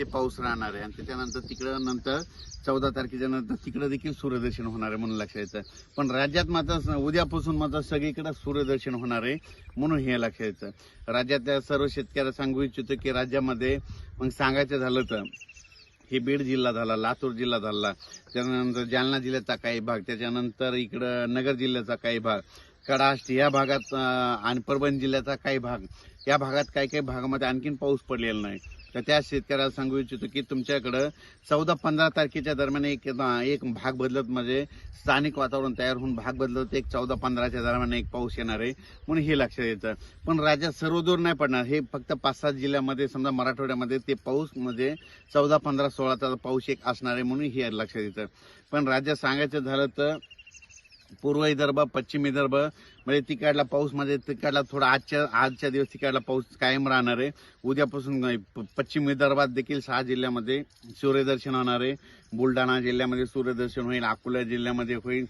ते पाऊस राहणार आहे. आणि त्याच्यानंतर तिकडं नंतर चौदा तारखेच्या नंतर तिकडं देखील सूर्यदर्शन होणार आहे म्हणून लक्षात येतं. पण राज्यात मात्र उद्यापासून मात्र सगळीकडं सूर्यदर्शन होणार आहे म्हणून हे लक्षात येतं. राज्यातल्या सर्व शेतकऱ्याला सांगू इच्छितो की राज्यामध्ये मग सांगायचं झालं तर हे बीड जिल्हा झाला लातूर जिल्हा झाला त्यानंतर जालना जिल्ह्याचा काही भाग त्याच्यानंतर इकडं नगर जिल्ह्याचा काही भाग कडाष्ट या भागात आणि परभणी जिल्ह्याचा काही भाग. या भागात काही काही भागामध्ये आणखीन पाऊस पडलेला नाही. तर त्या शेतकऱ्याला सांगू इच्छितो की तुमच्याकडं चौदा पंधरा तारखेच्या दरम्यान एक एक भाग बदलत म्हणजे स्थानिक वातावरण तयार होऊन भाग बदलत एक चौदा पंधराच्या दरम्यान एक पाऊस येणार आहे म्हणून हे लक्षात येतं. पण राज्यात सर्वदूर नाही पडणार. हे फक्त पाच सात जिल्ह्यामध्ये समजा मराठवाड्यामध्ये ते पाऊस म्हणजे चौदा पंधरा सोळाचा पाऊस एक असणार आहे म्हणून हे लक्षात येतं. पण राज्यात सांगायचं झालं तर पूर्व विदर्भ पश्चिम विदर्भ म्हणजे तिकडला पाऊस म्हणजे तिकडला थोडा आजच्या आजच्या दिवस तिकडला पाऊस कायम राहणार आहे. उद्यापासून प- पश्चिम विदर्भात देखील सहा जिल्ह्यामध्ये सूर्यदर्शन होणार आहे. बुलढाणा जिल्ह्यामध्ये सूर्यदर्शन होईल अकोला जिल्ह्यामध्ये होईल.